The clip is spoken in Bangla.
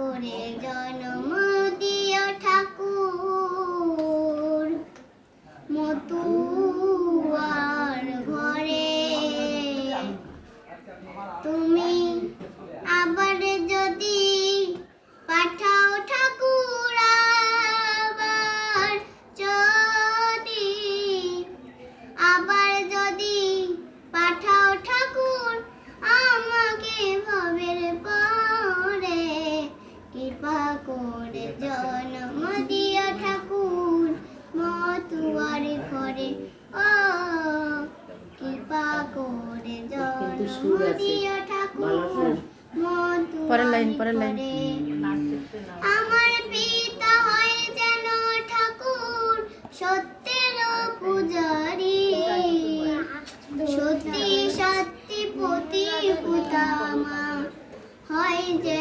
これ以上 ঘরে জন্ম দিয়া ঠাকুর মতুয়ার ঘরে। ও কৃপা করে জন্ম দিয়া ঠাকুর পরের লাইন পরের লাইন। আমার পিতা হয় যেন ঠাকুর সত্যের পূজারি। সত্যি সত্যি পতি পুতামা হয় যে